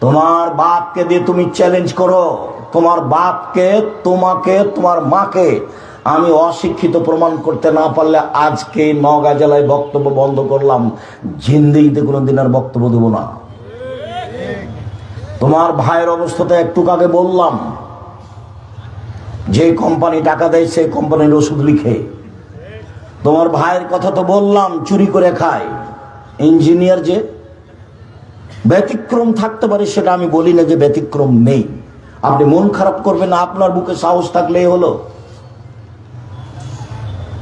তোমার বাপকে দিয়ে তুমি চ্যালেঞ্জ করো। তোমার বাপকে, তোমাকে, তোমার মাকে আমি অশিক্ষিত প্রমাণ করতে না পারলে আজকে নগা জেলায় বক্তব্য বন্ধ করলাম। জিন্দিগিতে কোনোদিন আর বক্তব্য দেবো না। তোমার ভাইয়ের অবস্থাতে একটু আগে বললাম। যে কোম্পানি টাকা দেয় সেই কোম্পানির ওষুধ লিখে। তোমার ভাইয়ের কথা তো বললাম, চুরি করে খায়। ইঞ্জিনিয়ার যে ব্যতিক্রম থাকতে পারে সেটা আমি বলি না যে ব্যতিক্রম নেই। আপনি মন খারাপ করবেন না, আপনার বুকে সাহস থাকলেই হলো।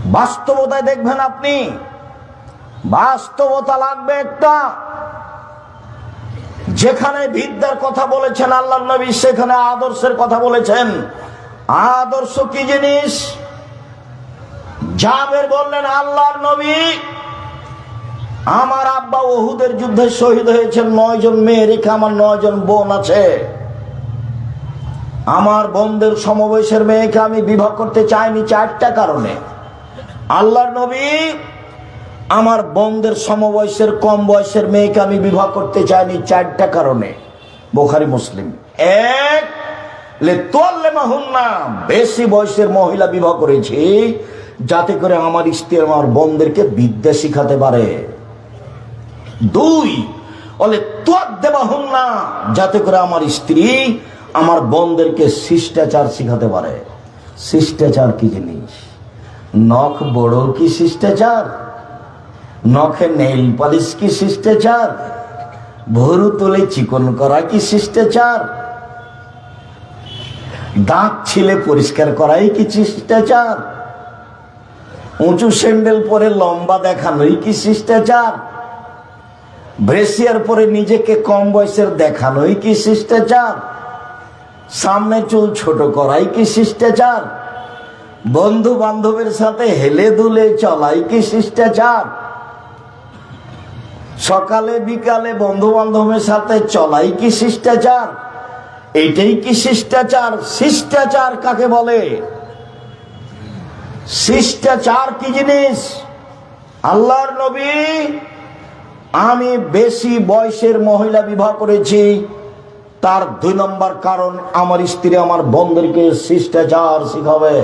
বাস্তবতায় দেখবেন আপনি, বাস্তবতা লাগবে একটা। যেখানে বিদ্যার কথা বলেছেন আল্লাহ নবী সেখানে আদর্শের কথা বলেছেন। আদর্শ কি জিনিস? জাবের বললেন, আল্লাহর নবী আমার আব্বা ওহুদের যুদ্ধে শহীদ হয়েছেন নয় জন মেয়ে রেখে আমার নয় জন বোন আছে। আমার বোনদের সমবয়সের মেয়েকে আমি বিবাহ করতে চাইনি চারটা কারণে। আল্লাহর নবী আমার বোনদের সমবয়সের, কম বয়সের মেয়েকে আমি বিবাহ করতে চাইনি চারটা কারণে। বোখারি মুসলিম। এক বেশি বয়সের মহিলা বিবাহ করেছি, যাতে করে আমার স্ত্রী আমার বোনদেরকে বিদ্যা শিখাতে পারে। দুই। বলে তোয়ার দেওয়া হন না, যাতে করে আমার স্ত্রী আমার বোনদেরকে শিষ্টাচার শিখাতে পারে। শিষ্টাচার কি জিনিস? নখ বড় কি শিষ্টাচার? নখে নেইল পালিশ কি শিষ্টাচার? ভরু তোলে চিকন করা কি শিষ্টাচার? দাঁত ছিলে পরিষ্কার করাই কি শিষ্টাচার? উঁচু স্যান্ডেল পরে লম্বা দেখানোই কি শিষ্টাচার? ব্রেসিয়ার পরে নিজেকে কম বয়সের দেখানোই কি শিষ্টাচার? সামনে চুল ছোট করাই কি শিষ্টাচার? বন্ধু বান্ধবের সাথে হেলে দুলে চলাই কি শিষ্টাচার? সকালে, বিকালে বন্ধু বান্ধবের সাথে চলাই কি শিষ্টাচার? এটাই কি শিষ্টাচার? শিষ্টাচার কাকে বলে? শিষ্টাচার কি জিনিস? আল্লাহর নবী আমি বেশি বয়সের মহিলা বিবাহ করেছি। তার দুই নম্বর কারণ, আমার স্ত্রী আমার বন্ধুকে শিষ্টাচার শিখাবে।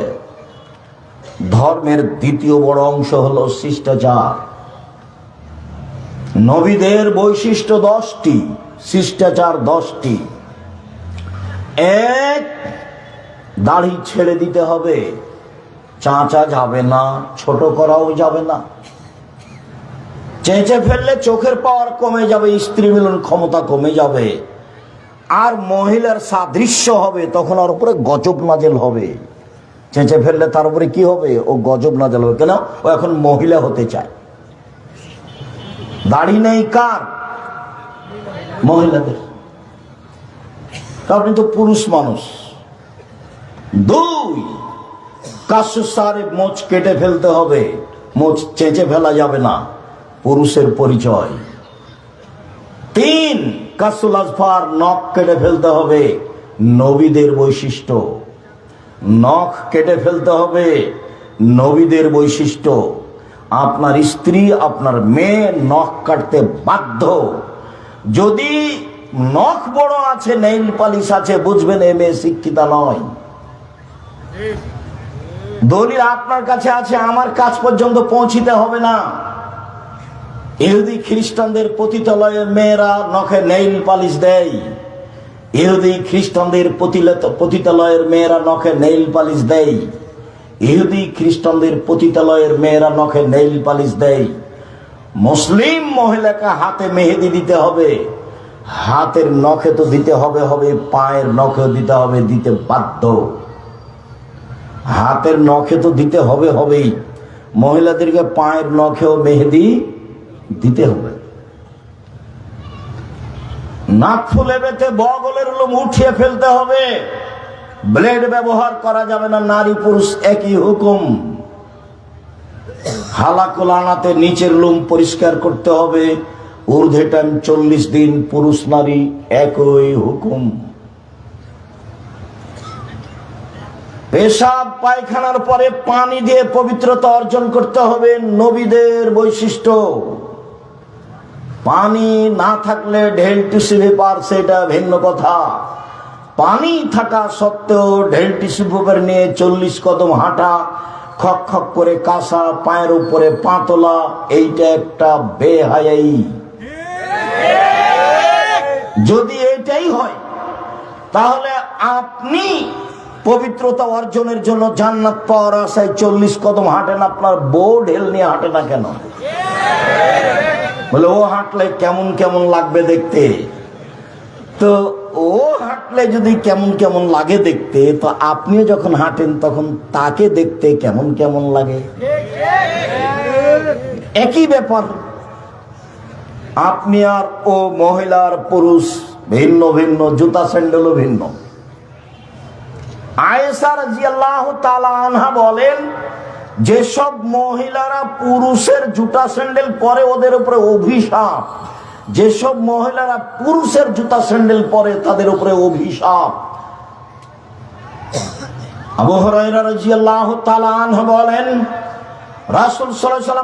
ধর্মের দ্বিতীয় বড় অংশ হলো শিষ্টাচার। নবীদের বৈশিষ্ট্য দশটি, শিষ্টাচার দশটি। এক, দাড়ি ছেড়ে দিতে হবে। চাঁচা যাবে না, ছোট করাও যাবে না। চেঁচে ফেললে চোখের পাওয়ার কমে যাবে, স্ত্রী মিলন ক্ষমতা কমে যাবে। আর মহিলার সাদৃশ্য হবে, তখন ওর উপরে গজব নাজেল হবে। চেঁচে ফেললে তার উপরে কি হবে? ও গজব নাজেল হবে। কেন? ও এখন মহিলা হতে চায়। দাড়ি নেই কার? মহিলাদের। আপনি তো পুরুষ মানুষ। দুই কাশু সারে মোচ কেটে ফেলতে হবে। মোচ চেঁচে ফেলা যাবে না। পুরুষের পরিচয়। তিন কাসুল আজফার নখ কেটে ফেলতে হবে, নবীদের বৈশিষ্ট্য। নখ কেটে ফেলতে হবে, নবীদের বৈশিষ্ট্য। আপনার স্ত্রী, আপনার মেয়ে নখ কাটতে বাধ্য। যদি নখ বড় আছে, নেইল পালিশ আছে, বুঝবেন এ মেয়ে শিক্ষিতা নয়। দলিল আপনার কাছে আছে, আমার কাছ পর্যন্ত পৌঁছিতে হবে না। ইহুদি খ্রিস্টানদের পতিতালয়ের মেয়েরা নখে নেইল পালিশ দেয়। ইহুদি খ্রিস্টানদের পতিতালয়ের মেয়েরা নখে নেইল পালিশ দেয়। ইহুদি খ্রিস্টানদের পতিতালয়ের মেয়েরা নখে নেইল পালিশ দেয়। মুসলিম মহিলাকে হাতে মেহেদি দিতে হবে। হাতের নখে তো দিতে হবে হবে পায়ের নখেও দিতে হবে, দিতে বাধ্য। হাতের নখে তো দিতে হবে, হবেই। মহিলাদেরকে পায়ের নখেও মেহেদি দিতে হবে। নাক ফুলে বেতে বগলের লোম উঠিয়ে ফেলতে হবে। ব্লেড ব্যবহার করা যাবে না, নারী পুরুষ একই হুকুম। হালাকুল আনাতে নিচের লোম পরিষ্কার করতে হবে। ঊর্ধ্বে টাইম চল্লিশ দিন পুরুষ নারী একই হুকুম। পেশাব পায়খানার পরে পানি দিয়ে পবিত্রতা অর্জন করতে হবে। নবীদের বৈশিষ্ট্য। পানি না থাকলে ঢেল টিস্যু পেপার সেটা ভিন্ন কথা। পানি থাকা সত্ত্বেও ঢেল টিস্যু পেপার নিয়ে চল্লিশ কদম হাঁটা, খক খক করে কাঁসা, পায়ের উপরে পাতলা এইটা একটা বেহায়াই। যদি এটাই হয়, তাহলে আপনি পবিত্রতা অর্জনের জন্য জান্নাত পাওয়ার আশায় চল্লিশ কদম হাঁটেন, আপনার বউ ঢেল নিয়ে হাঁটে না কেন? বলে, ও হাঁটলে কেমন কেমন লাগবে দেখতে? তো ও হাঁটলে যদি কেমন কেমন লাগে দেখতে, তো আপনিও যখন হাঁটেন তখন তাকে দেখতে কেমন কেমন লাগে। একই ব্যাপার, আপনি আর ও মহিলার পুরুষ ভিন্ন ভিন্ন, জুতা স্যান্ডেলও ভিন্ন। আয়েশা রাজিয়াল্লাহু তাআলা আনহা বলেন যেসব মহিলারা পুরুষের জুতা স্যান্ডেল পরে ওদের উপরে অভিশাপ, যেসব মহিলারা পুরুষের জুতা স্যান্ডেল পরে তাদের উপরে অভিশাপ। বলেন, রাসূল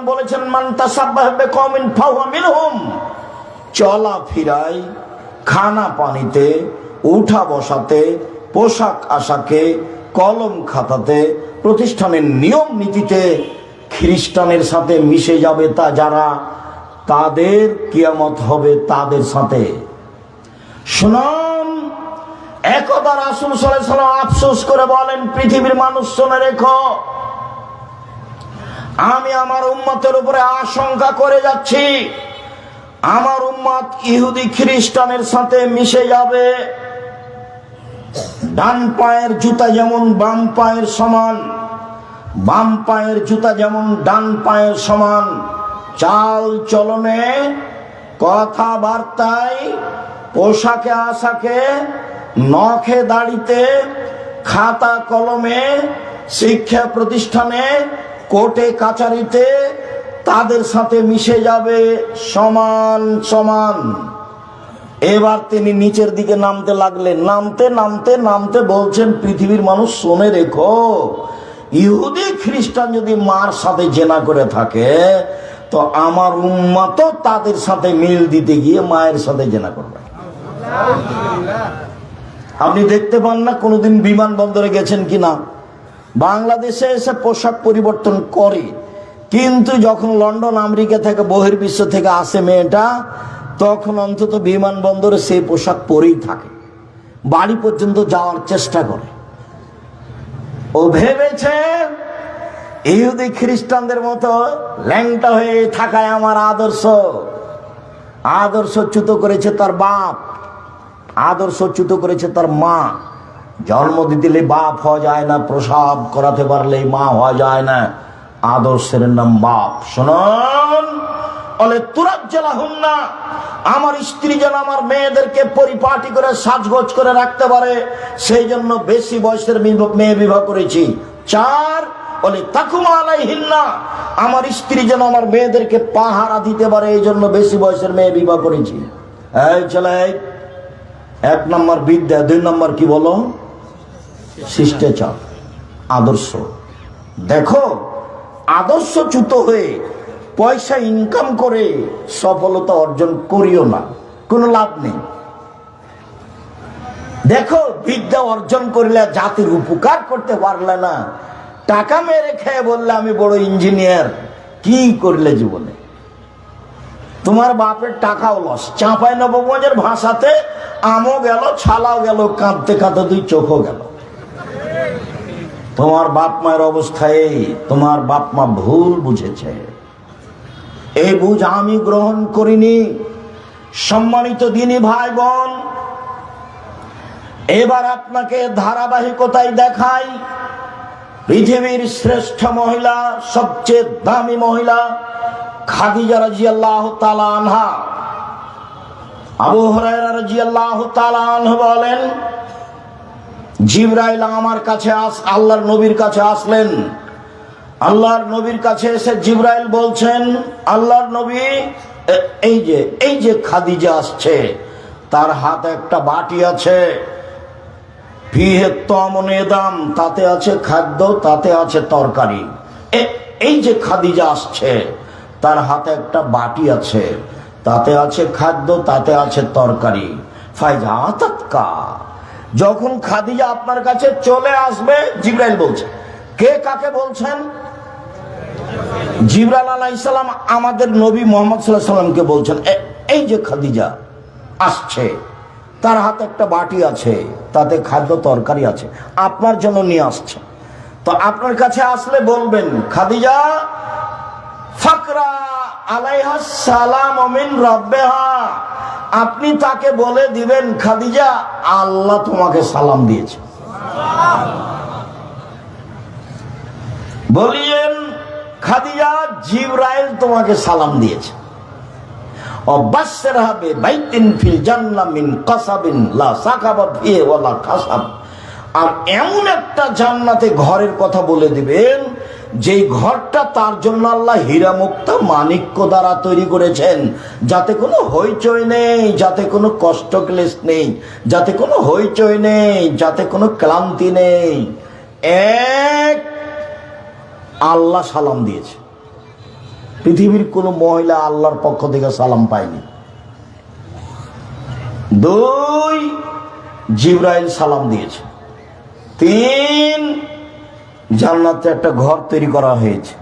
বলেছেন চলা খানা পানিতে, উঠা বসাতে, পোশাক আশাকে কলম খাতাতে, প্রতিষ্ঠানের নিয়ম নীতিতে খ্রিস্টানের সাথে মিশে যাবে তা যারা, তাদের কিয়ামত হবে তাদের সাথে। শুনুন সাল্লাল্লাহু আলাইহি সাল্লাম আফসোস করে বলেন, পৃথিবীর মানুষ শুনে রেখো, আমি আমার উম্মতের উপরে আশঙ্কা করে যাচ্ছি, আমার উম্মত ইহুদি খ্রিস্টানের সাথে মিশে যাবে। ডান পায়ের জুতা যেমন বাম পায়ের সমান, বাম পায়ের জুতা যেমন ডান পায়ের সমান, চাল চলনে কথাবার্তায়, পোশাকে আশাকে, নখে দাড়িতে, খাতা কলমে, শিক্ষা প্রতিষ্ঠানে, কোর্টে কাচারিতে তাদের সাথে মিশে যাবে সমান সমান। এবার তিনি নিচের দিকে নামতে লাগলেন। নামতে নামতে নামতে বলছেন, পৃথিবীর মানুষ শোনে রেখো। ইহুদি, খ্রিস্টান যদি মার সাথে জেনা করে থাকে, তো আমার উম্মা তো তাদের সাথে মিল দিতে গিয়ে মায়ের সাথে জেনা করবে। আপনি দেখতে পান না কোনোদিন বিমানবন্দরে গেছেন কিনা? বাংলাদেশে এসে পোশাক পরিবর্তন করে। কিন্তু যখন লন্ডন, আমেরিকা থেকে বহির্বিশ্ব থেকে আসে মেয়েটা তখন অন্তত বিমানবন্দরে সেই পোশাক পরেই থাকে। বাড়ি পর্যন্ত যাওয়ার চেষ্টা করে। ও ভেবেছে, ইহুদি খ্রিস্টানদের মতো ল্যাংটা হয়ে থাকায় আমার আদর্শ। আদর্শ চ্যুত করেছে তার বাপ। আদর্শ চ্যুত করেছে তার মা। জন্ম দিলে বাপ হওয়া যায় না, প্রসাব করাতে পারলেই মা হওয়া যায় না। আদর্শের নাম বাপ। শুনুন। আমার স্ত্রী যেন আমার মেয়েদেরকে পরিপাটি করে সাজগোজ করে রাখতে পারে, সেই জন্য বেশি বয়সের মেয়ে- বিবাহ করেছি। চার, বলে, তাকুমা আমার স্ত্রী যেন আমার মেয়েদেরকে পাহারা দিতে পারে, এই জন্য বেশি বয়সের মেয়ে বিবাহ করেছি। এক নম্বর বিদ্যা, দুই নম্বর কি বলো? শিষ্টাচার, আদর্শ। দেখো, আদর্শচ্যুত হয়ে পয়সা ইনকাম করে সফলতা অর্জন করিও না। কোনো লাভ নেই। দেখো, বিদ্যা অর্জন করলে জাতির উপকার করতে পারলে না। টাকা মেরে খেয়ে বললে, আমি বড় ইঞ্জিনিয়ার কি করলে জীবনে? তোমার বাপের টাকাও লস চাঁপাই নবগঞ্জের ভাষাতে, আমও গেল, ছালাও গেল, কাঁদতে কাঁদতে দুই চোখও গেল। তোমার বাপ মায়ের অবস্থায় তোমার বাপ মা ভুল বুঝেছে। এই বুঝ আমি গ্রহণ করিনি। সম্মানিত দিনী ভাই বোন এবার আপনাকে ধারাবাহিকতায় দেখাই। পৃথিবীর শ্রেষ্ঠ মহিলা, সবচেয়ে দামি মহিলা, খাদিজা রাজিয়াল্লাহ তালা আনহা। আবু হরাইরা রাজিয়াল্লাহ তালা বলেন, জিব্রাইল আমার কাছে আস, আল্লাহর নবীর কাছে আসলেন। আল্লাহর নবীর কাছে এসে জিব্রাইল বলছেন, আল্লাহর নবী এই যে এই যে খাদিজা আসছে, তার হাতে একটা বাটি আছে। দাম, তাতে আছে খাদ্য, তাতে আছে তরকারি। এই যে খাদিজা আসছে, তার হাতে একটা বাটি আছে। তাতে আছে খাদ্য, তাতে আছে তরকারি। ফাইজা যখন খাদিজা আপনার কাছে চলে আসবে, জিব্রাইল বলছে, কে কাকে বলছেন? জিবরাল আলাইসাল্লাম আমাদের নবী মোহাম্মদ সাল্লাহ সাল্লামকে বলছেন এই যে খাদিজা আসছে, তার হাতে একটা বাটি আছে, তাতে খাদ্য তরকারি আছে, আপনার জন্য নিয়ে আসছে। তো আপনার কাছে আসলে বলবেন, খাদিজা, ফাকরা আলাইহা সালাম অমিন রব্বেহা, আপনি তাকে বলে দিবেন, খাদিজা, আল্লাহ তোমাকে সালাম দিয়েছে। বলিয়েন খাদিজা জিব্রাইল তোমাকে সালাম দিয়েছে। হবে বাইতিন ফিল জান্নাহ মিন কাসাবিন, লা সাকাবা ফিহি ওয়ালা কাসাব। আর এমন একটা জান্নাতে ঘরের কথা বলে দিবেন, যেই ঘরটা তার জন্য আল্লাহ হীরা মুক্তা মানিক্য দ্বারা তৈরি করেছেন। যাতে কোনো হইচই নেই, যাতে কোনো কষ্ট ক্লেশ নেই, যাতে কোনো হইচই নেই, যাতে কোনো ক্লান্তি নেই। এক আল্লাহ সালাম দিয়েছে। পৃথিবীর কোনো মহিলা আল্লাহর পক্ষ থেকে সালাম পায়নি। দুই, জিব্রাইল সালাম দিয়েছে। তিন, জান্নাতে একটা ঘর তৈরি করা হয়েছে।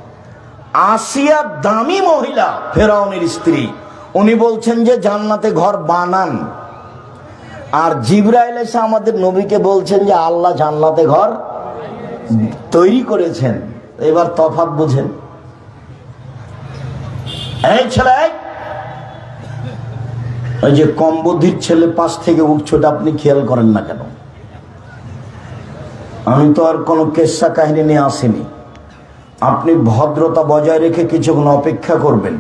আসিয়া দামি মহিলা, ফেরাউনের স্ত্রী, উনি বলছেন যে জান্নাতে ঘর বানান। আর জিব্রাইল এসে আমাদের নবীকে বলছেন যে আল্লাহ জান্নাতে ঘর তৈরি করেছেন। এবার তফাৎ বুঝেন। এই ছেলে। ওই যে কম বুদ্ধির ছেলে পাশ থেকে উঠছোটা আপনি খেয়াল করেন না কেন? আমি তো আর কোনো কেসা কাহিনী নিয়ে আসিনি। আপনি ভদ্রতা বজায় রেখে কিছুক্ষণ অপেক্ষা করবেন।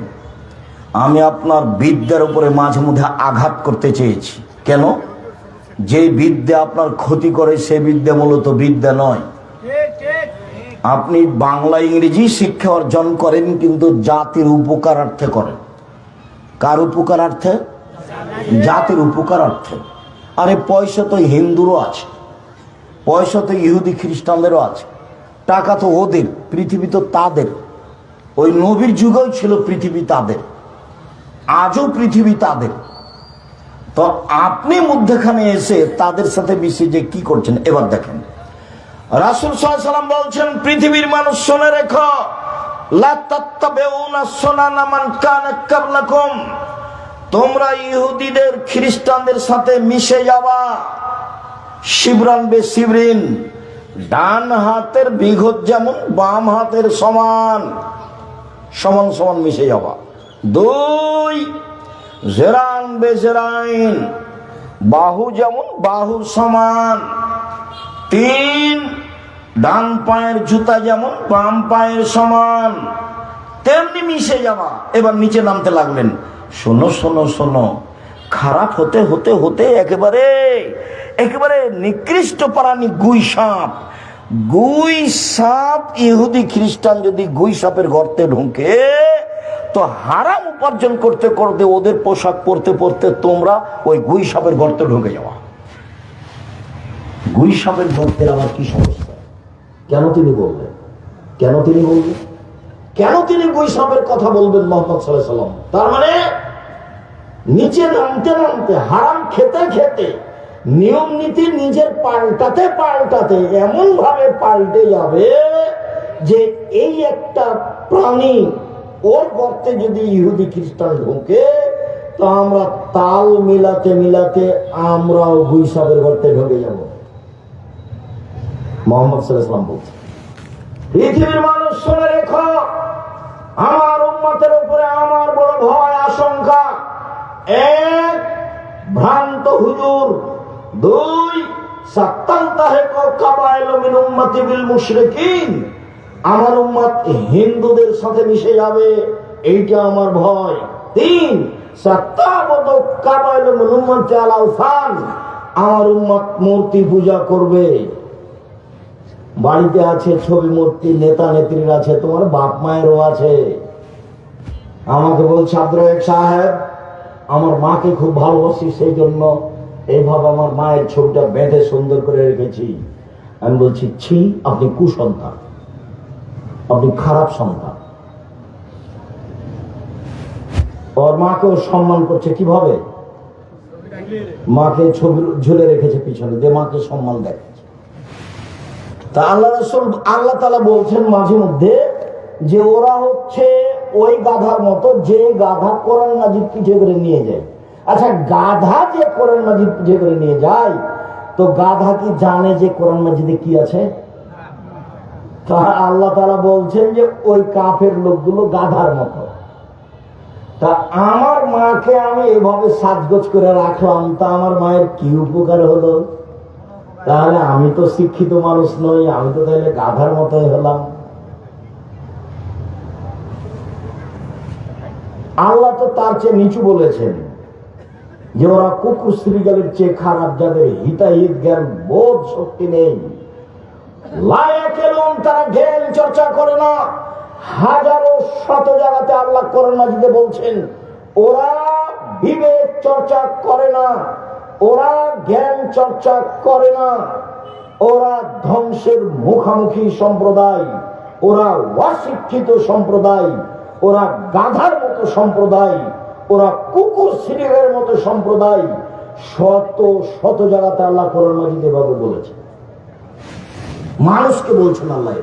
আমি আপনার বিদ্যার উপরে মাঝে মধ্যে আঘাত করতে চেয়েছি। কেন? যে বিদ্যা আপনার ক্ষতি করে, সে বিদ্যা মূলত বিদ্যা নয়। আপনি বাংলা ইংরেজি শিক্ষা অর্জন করেন কিন্তু জাতির উপকারার্থে করেন। কার উপকারার্থে? জাতির উপকারার্থে। আরে পয়সা তো হিন্দুরও আছে, পয়সা তো ইহুদি খ্রিস্টানদেরও আছে, টাকা তো ওদের, পৃথিবী তো তাদের। ওই নবীর যুগেও ছিল পৃথিবী তাদের, আজও পৃথিবী তাদের। তো আপনি মধ্যখানে এসে তাদের সাথে মিশে যে কি করছেন, এবার দেখেন। রাসুল সাল্লাম বলছেন, পৃথিবীর মানুষ শুনে রেখো তোমরা ইহুদিদের, খ্রিস্টানদের সাথে মিশে যাবা। শিবরান বে শিবরিন, ডান হাতের যেমন, বাম হাতের সমান সমান সমান মিশে যাবা। দুই, জেরান বে জেরাইন, বাহু যেমন বাহু সমান। তিন, ডান পায়ের জুতা যেমন, বাম পায়ের সমান। তেমনি মিশে যাওয়া। এবার নিচে নামতে লাগলেন। শোনো শোনো শোনো। খারাপ হতে হতে হতে একেবারে একেবারে নিকৃষ্ট প্রাণী গুই সাপ। গুই সাপ, ইহুদি খ্রিস্টান যদি গুই সাপের গর্তে ঢুকে, তো হারাম উপার্জন করতে করতে ওদের পোশাক পরতে পরতে তোমরা ওই গুই সাপের গর্তে ঢুকে যাওয়া। গুই সাপের ভক্তের আমার কি সমস্যা? কেন তিনি বললেন? কেন তিনি বললেন? কেন তিনি গুইসাপের কথা বলবেন মোহাম্মদ সাল্লাম তার মানে নিচে নামতে নামতে, হারাম খেতে খেতে, নিয়ম নীতি নিজের পাল্টাতে পাল্টাতে এমন ভাবে পাল্টে যাবে যে এই একটা প্রাণী ওর গর্তে যদি ইহুদি, খ্রিস্টান ঢোকে, তো আমরা তাল মিলাতে মিলাতে আমরাও গুই সাপের গর্তে ঢুকে যাব। মোহাম্মদ সাল্লাম বলছে, পৃথিবীর মানুষ শুনে রেখো, আমার উন্মতের উপরে আমার বড় ভয়, আশঙ্কা। এক, ভ্রান্ত হুজুর। দুই আমার উম্মত হিন্দুদের সাথে মিশে যাবে, এইটা আমার ভয়। তিন আমার উম্মত মূর্তি পূজা করবে। বাড়িতে আছে, ছবি মূর্তি, নেতা, নেত্রীর আছে, তোমার বাপ মায়েরও আছে। আমাকে বলছে আব্দুল সাহেব, আমার মাকে খুব ভালোবাসি সেই জন্য এইভাবে আমার মায়ের ছবিটা বেঁধে সুন্দর করে রেখেছি। আমি বলছি, ছি, আপনি কুসন্তান। আপনি খারাপ সন্তান। ওর মাকেও সম্মান করছে কীভাবে? মাকে ছবি ঝুলে রেখেছে পিছনে, যে মাকে সম্মান দেখাচ্ছে তা আল্লাহ রসুল আল্লাহ তালা বলছেন মাঝে মধ্যে যে ওরা হচ্ছে ওই গাধার মতো যে গাধা কোরআন মাজিদ পিঠে করে নিয়ে যায়। আচ্ছা গাধা যে কোরআন মাজিদ পিঠে করে নিয়ে যায়, তো গাধা কি জানে যে কোরআন মাজিদে কি আছে? তা আল্লাহ তালা বলছেন যে ওই কাফের লোকগুলো গাধার মতো। তা আমার মাকে আমি এভাবে সাজগোজ করে রাখলাম, তা আমার মায়ের কি উপকার হলো? তাহলে আমি তো শিক্ষিত মানুষ নই, আমি তো তাহলে গাধার মতোই হলাম। আল্লাহ তো তার চেয়ে নিচু বলেছেন যে ওরা কুকুর শ্রীগালের চেয়ে খারাপ যাদের হিতাহিত জ্ঞান, বোধ শক্তি নেই। তারা জ্ঞান চর্চা করে না। হাজারো শত জায়গাতে আল্লাহ করেন মাজিদে বলছেন, ওরা বিবেক চর্চা করে না। ওরা জ্ঞান চর্চা করে না। ওরা ধ্বংসের মুখামুখি সম্প্রদায়। ওরা অশিক্ষিত সম্প্রদায়। ওরা গাধার মতো সম্প্রদায়। ওরা কুকুর সিরিয়ালের মতো সম্প্রদায়। শত শত জায়গাতে আল্লাহ কোরআন মাজিদ এভাবে বলেছে। মানুষকে বলছেন আল্লাহ।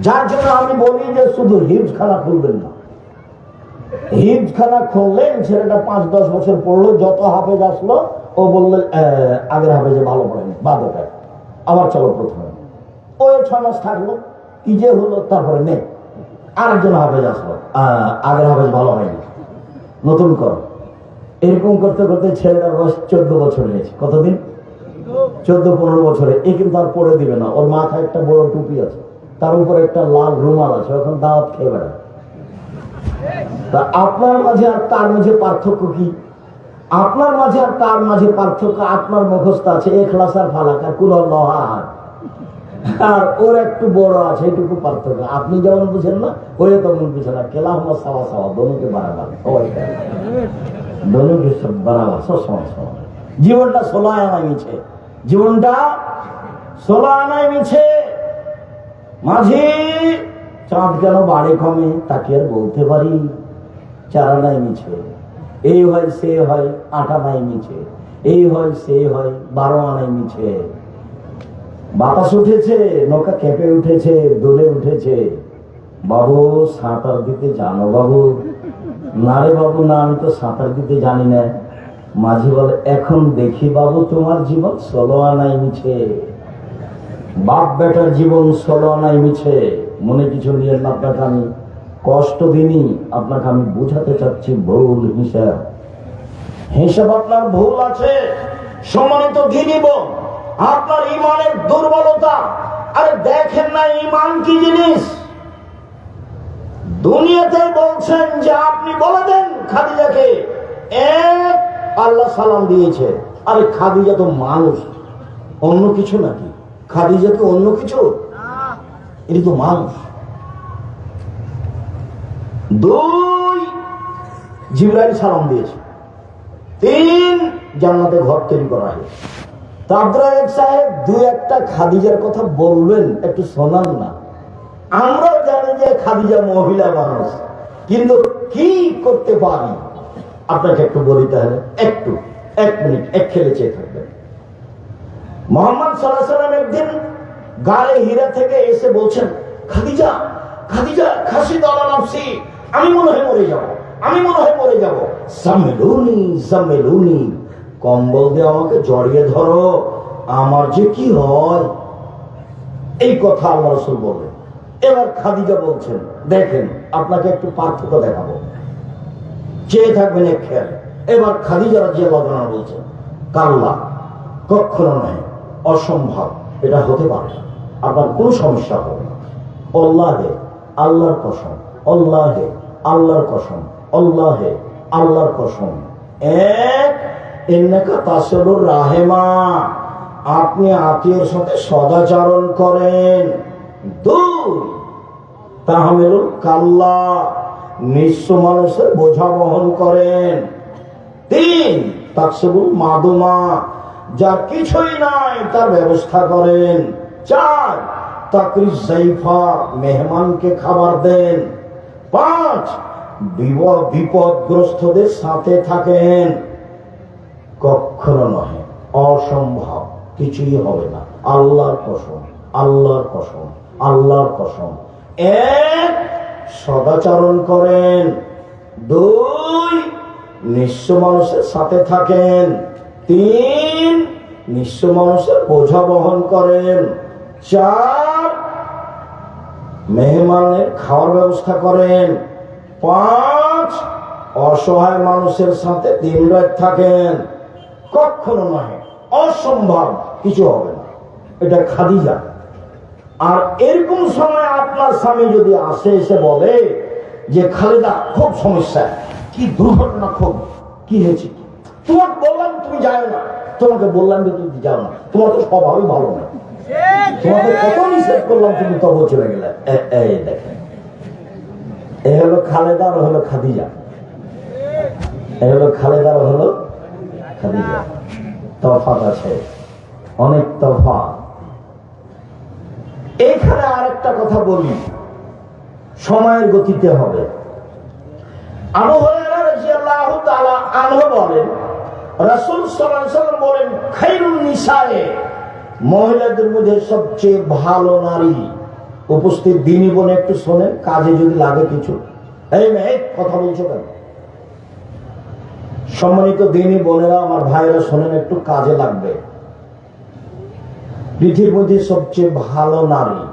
যার জন্য আমি বলি যে শুধু হিজখানা খুলবেন না। হিজখানা খুললেন, ছেলেটা পাঁচ দশ বছর পড়ল, যত হাফেজ আসলো, ও বললেন আগের হাফেজে ভালো পড়েনি, বাদ আবার চলো প্রথমে। ও ছ মাস থাকল, কি যে হলো, তারপরে নেই আরেকজন হাফেজ আসলো আগের হাফেজ ভালো হয়নি, নতুন করো। এরকম করতে করতে ছেলেটার বয়স চোদ্দ বছর হয়েছে। কতদিন? চোদ্দ, পনেরো বছরে। এ কিন্তু আর পরে দিবে না। ওর মাথায় একটা বড় টুপি আছে, তার উপরে একটা লাল রুমাল আছে এখন দাওয়াত খেয়ে বেড়ায়। তা আপনার মাঝে আর তার মাঝে পার্থক্য কি? আপনার মাঝে আর তার মাঝে পার্থক্য আপনার মুখস্থ আছে এখলাস আর ফালাক কুল আহাদ। আর ওর একটু বড় আছে, এটুকু পার্থক্য। আপনি যেমন বুঝেন না ওই তেমন বুঝে না। কেলা হলো সাওয়া সাওয়া, দনুকে বাড়াবার সবাই সব বাড়াবার সব সমান সমান জীবনটা ষোলো আনায় মিছে জীবনটা ষোলো আনায় মিছে মাঝি চাঁদ কেন বাড়ে কমে তাকে আর বলতে পারি, চারা নাই মিছে। এই হয়, সে হয়, আটা নাই মিছে। এই হয়, সে হয়, বারো আনাই মিছে। বাতাস উঠেছে, নৌকা কেঁপে উঠেছে, দোলে উঠেছে। বাবু, সাঁতার দিতে জানো বাবু? না রে বাবু, না, আমি তো সাঁতার দিতে জানি না। মাঝি বলে, এখন দেখি বাবু, তোমার জীবন ষোলো আনাই মিছে। বাপ বেটার জীবন ষোলো আনাই মিছে। মনে কিছু নিয়ে আপনাকে আমি কষ্ট দিনই আপনাকে আমি বুঝাতে চাচ্ছি ভুল হিসাব। হিসাব আপনার ভুল আছে, সম্মানিত দিনিব আপনার ইমানের দুর্বলতা, আরে দেখেন না ইমান কি জিনিস? দুনিয়াতে বলছেন যে আপনি বলে দেন খাদিজাকে, এক আল্লাহ সালাম দিয়েছে, আরে খাদিজা তো মানুষ, অন্য কিছু নাকি? খাদিজা কি অন্য কিছু? এটি তো মানুষ দুই, জিবরাইল সালাম দিয়েছে। তিন, জান্নাতে ঘর তৈরি করা হয়েছে সাহেব দু একটা খাদিজার কথা বলবেন, একটু শোনান না। আমরাও জানি যে খাদিজা মহিলা মানুষ, কিন্তু কি করতে পারি? আপনাকে একটু বলি তাহলে। একটু, এক মিনিট, এক খেলে চেয়ে থাকবেন। মোহাম্মদ সাল্লাহ সাল্লাম একদিন গালে হীরা থেকে এসে বলছেন, খাদিজা খাদিজা, খাসি দলা নাফসি, আমি মনে হয় মরে যাব, আমি মনে হয় মরে যাব। সামেলুনি সামেলুনি, কম্বল দিয়ে আমাকে জড়িয়ে ধরো, আমার যে কি হয়? এই কথা আল্লাহ রসুল বললেন। এবার খাদিজা বলছেন, দেখেন, আপনাকে একটু পার্থক্য দেখাবো। চেয়ে থাকবেন এক খেয়াল, এবার খাদিজা রাজিয়া বাদনা বলছেন, কাল্লা কখনো নয়, অসম্ভব, এটা হতে পারে। না আপনার কোনো সমস্যা হবে না। অল্লাহে আল্লাহর কসম অল্লাহে আল্লাহর কসম অল্লাহে আল্লাহর কসম। এক এন্নাকা তাসলুর রাহেমা। আপনি আত্মীয়ের সাথে সদাচরণ করেন। দুই, তাহমেলুল কাল্লা, নিঃস্ব মানুষের বোঝা বহন করেন। তিন, তাকসবুল মাদুমা, যার কিছুই নাই, তার ব্যবস্থা করেন। চার, তাকরি জাইফা মেহমানকে খাবার দেন। পাঁচ, বিপদ, বিপদগ্রস্তদের সাথে থাকেন। কখনো নহে, অসম্ভব, কিছুই হবে না। আল্লাহর কসম আল্লাহর কসম আল্লাহর কসম। এক, সদাচরণ করেন। দুই, নিঃস্ব মানুষের সাথে থাকেন। তিন, নিঃস্ব মানুষের বোঝা বহন করেন। চার মেহমানের খাওয়ার ব্যবস্থা করেন। পাঁচ, অসহায় মানুষের সাথে দিন রাত থাকেন। কখনো নয়, অসম্ভব কিছু হবে না। এটা খাদিজা। আর এরকম সময় আপনার স্বামী যদি আসে, এসে বলে যে, খালেদা, খুব সমস্যা। কি দুর্ঘটনা খুব, কি হয়েছে? তোমাকে বললাম, তুমি যাও না। তোমাকে বললাম যে, তুমি যাও না। তোমার তো স্বভাবই ভালো না তোমাকে কত নিষেধ করলাম তুমি তবু চলে গেলে? এই দেখেন। এ হলো খালেদা আর হলো খাদিজা। এ হলো হলো খাদিজা। আছে। অনেক তফাৎ এখানে আরেকটা কথা বলি। সময়ের গতিতে হবে। আবু হুরায়রা রাদিয়াল্লাহু তাআলা আনহু বলেন, রাসূল সাল্লাল্লাহু আলাইহি ওয়াসাল্লাম বলেন খায়রুন নিসায়ে। মহিলাদের মধ্যে সবচেয়ে ভালো নারী উপস্থিত দিনই বলে একটু শোনেন, কাজে যদি লাগে কিছু। এই মেয়ে, কথা বলছো কেন? সম্মানিত দিনই বোনেরা, আমার ভাইয়েরা শোনেন, একটু কাজে লাগবে। পৃথিবীর মধ্যে সবচেয়ে ভালো নারী